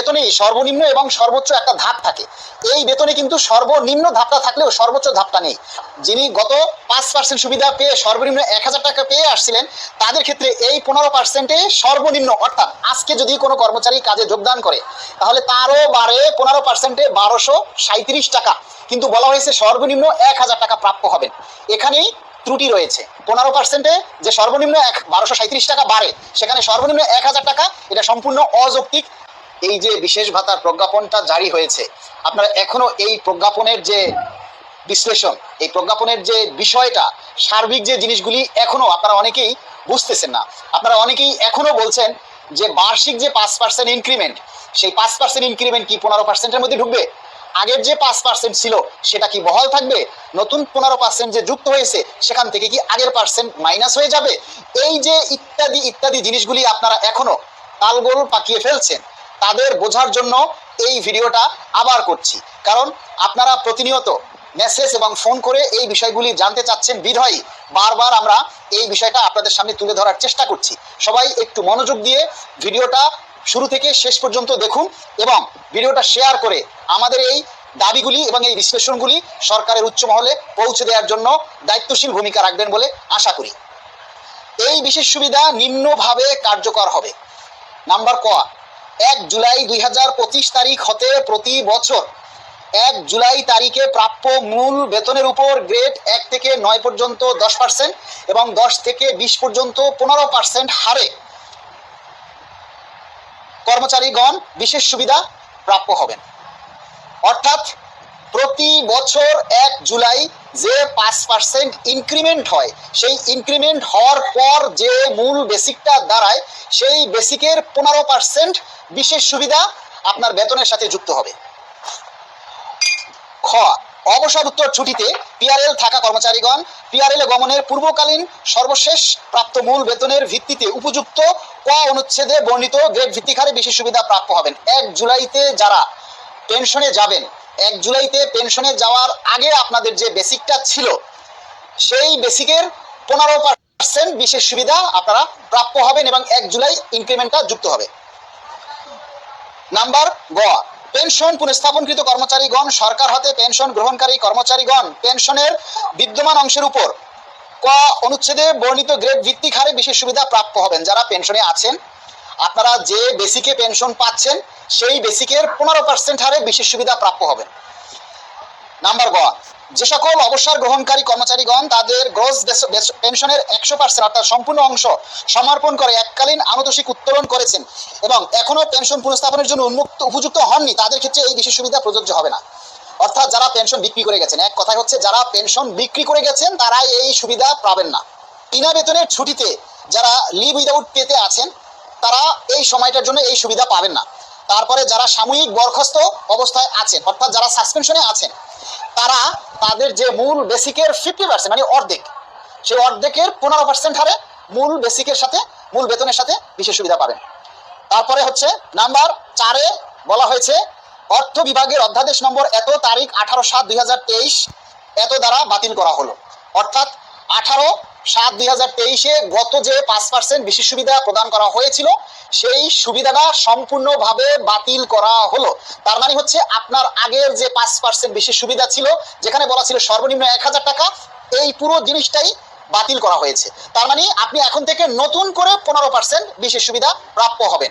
বেতনেই সর্বনিম্ন এবং সর্বোচ্চ একটা ধাপ থাকে। এই বেতনে কিন্তু সর্বনিম্ন ধাপটা থাকলেও সর্বোচ্চ ধাপটা নেই। যিনি গত পাঁচ পার্সেন্ট সুবিধা পেয়ে সর্বনিম্ন এক হাজার টাকা পেয়ে আসছিলেন, তাদের ক্ষেত্রে এই পনেরো পার্সেন্টে সর্বনিম্ন, অর্থাৎ আজকে যদি কোনো কর্মচারী কাজে যোগদান করে, তাহলে তারও বারে পনেরো পার্সেন্টে বারোশো সাঁত্রিশ টাকা। কিন্তু বলা হয়েছে সর্বনিম্ন এক হাজার টাকা প্রাপ্য হবেন। এখানেই ত্রুটি রয়েছে। পনেরো পার্সেন্টে যে সর্বনিম্ন এক, বারোশো সাঁত্রিশ টাকা বাড়ে, সেখানে সর্বনিম্ন এক হাজার টাকা, এটা সম্পূর্ণ অযৌক্তিক এই যে বিশেষ ভাতার প্রজ্ঞাপনটা জারি হয়েছে, আপনারা এখনও এই প্রজ্ঞাপনের যে বিশ্লেষণ, এই প্রজ্ঞাপনের যে বিষয়টা, সার্বিক যে জিনিসগুলি এখনও আপনারা অনেকেই বুঝতেছেন না। আপনারা অনেকেই এখনও বলছেন যে বার্ষিক যে পাঁচ পার্সেন্ট ইনক্রিমেন্ট সেই পাঁচ পার্সেন্ট ইনক্রিমেন্ট কি পনেরো পার্সেন্টের মধ্যে ঢুকবে? আগের যে পাঁচ পার্সেন্ট ছিল, সেটা কি বহাল থাকবে? নতুন পনেরো পার্সেন্ট যে যুক্ত হয়েছে, সেখান থেকে কি আগের পার্সেন্ট মাইনাস হয়ে যাবে? এই যে ইত্যাদি ইত্যাদি জিনিসগুলি আপনারা এখনও তালগোল পাকিয়ে ফেলছেন তাদের বোঝার জন্য এই ভিডিওটা আবার করছি। কারণ আপনারা প্রতিনিয়ত মেসেজ এবং ফোন করে এই বিষয়গুলি জানতে চাচ্ছেন বিধয়ী, বারবার আমরা এই বিষয়টা আপনাদের সামনে তুলে ধরার চেষ্টা করছি। সবাই একটু মনোযোগ দিয়ে ভিডিওটা শুরু থেকে শেষ পর্যন্ত দেখুন এবং ভিডিওটা শেয়ার করে আমাদের এই দাবিগুলি এবং এই বিশ্লেষণগুলি সরকারের উচ্চ মহলে পৌঁছে দেওয়ার জন্য দায়িত্বশীল ভূমিকা রাখবেন বলে আশা করি। এই বিশেষ সুবিধা নিম্নভাবে কার্যকর হবে। নাম্বার ক এক জুলাই দুই হাজার পঁচিশ তারিখ হতে প্রতি বছর এক জুলাই তারিখে প্রাপ্য মূল বেতনের উপর গ্রেড এক থেকে নয় পর্যন্ত দশ পার্সেন্ট এবং দশ থেকে বিশ পর্যন্ত পনেরো পার্সেন্ট হারে কর্মচারীগণ বিশেষ সুবিধা প্রাপ্য হবেন। অর্থাৎ প্রতি বছর এক জুলাই যে পাঁচ পার্সেন্ট ইনক্রিমেন্ট হয়, সেই ইনক্রিমেন্ট হওয়ার পর যে মূল বেসিকটা দাঁড়ায়, সেই বেসিকের পনেরো পার্সেন্ট বিশেষ সুবিধা আপনার বেতনের সাথে যুক্ত হবে। খ, অবসর উত্তর ছুটিতে পিআরএল থাকা কর্মচারীগণ পিআরএল গমনের পূর্বকালীন সর্বশেষ প্রাপ্ত মূল বেতনের ভিত্তিতে উপযুক্ত ক অনুচ্ছেদে বর্ণিত গ্রেড ভিত্তিক হারে বিশেষ সুবিধা প্রাপ্য হবেন। এক জুলাইতে যারা পেনশনে যাবেন এক জুলাইতে পেনশনে যাওয়ার আগে আপনাদের যে বেসিকটা ছিল, সেই বেসিকের পনেরো পার্সেন্ট বিশেষ সুবিধা আপনারা প্রাপ্য হবেন এবং এক জুলাই ইনক্রিমেন্টটা যুক্ত হবে। নাম্বার গ, পেনশন পুনঃস্থাপনকৃত কর্মচারীগণ, সরকার হতে পেনশন গ্রহণকারী কর্মচারীগণ পেনশনের বিদ্যমান অংশের উপর ক অনুচ্ছেদে বর্ণিত গ্রেড ভিত্তিক হারে বিশেষ সুবিধা প্রাপ্য হবেন যারা পেনশনে আছেন। আপনারা যে বেসিকে পেনশন পাচ্ছেন, সেই বেসিকের পনেরো পার্সেন্ট হারে বিশেষ সুবিধা প্রাপ্য হবেন। নাম্বার গ যে সকল অবসর গ্রহণকারী কর্মচারীগণ তাদের গ্রোস পেনশনের একশো পার্সেন্ট অর্থাৎ সম্পূর্ণ অংশ সমর্পণ করে এককালীন আনুতোষিক উত্তোলন করেছেন এবং এখনও পেনশন পুনঃস্থাপনের জন্য উন্মুক্ত, উপযুক্ত হননি, তাদের ক্ষেত্রে এই বিশেষ সুবিধা প্রযোজ্য হবে না। অর্থাৎ যারা পেনশন বিক্রি করে গেছেন, এক কথা হচ্ছে যারা পেনশন বিক্রি করে গেছেন তারা এই সুবিধা পাবেন না। বিনা বেতনের ছুটিতে যারা লিভ উইদাউট পেতে আছেন তারা এই সময়টার জন্য এই সুবিধা পাবেন না। তারপরে যারা সাময়িক বরখাস্ত অবস্থায় আছেন, অর্থাৎ যারা সাসপেনশনে আছেন, তারা তাদের যে মূল বেসিকের ফিফটি পার্সেন্ট মানে অর্ধেক, সেই অর্ধেকের পনেরো পার্সেন্ট হারে মূল বেসিকের সাথে, মূল বেতনের সাথে বিশেষ সুবিধা পাবেন। তারপরে হচ্ছে নাম্বার চারে বলা হয়েছে, অর্থ বিভাগের অধ্যাদেশ নম্বর এত তারিখ আঠারো সাত দুই এত দ্বারা বাতিল করা হলো। অর্থাৎ আঠারো সাত দুই হাজার তেইশে গত যে পাঁচ পার্সেন্ট বিশেষ সুবিধা প্রদান করা হয়েছিল, সেই সুবিধাটা সম্পূর্ণভাবে বাতিল করা হলো। তার মানে হচ্ছে আপনার আগের যে পাঁচ পার্সেন্ট বিশেষ সুবিধা ছিল, যেখানে বলা ছিল সর্বনিম্ন এক হাজার টাকা, এই পুরো জিনিসটাই বাতিল করা হয়েছে। তার মানে আপনি এখন থেকে নতুন করে পনেরো পার্সেন্ট বিশেষ সুবিধা প্রাপ্য হবেন।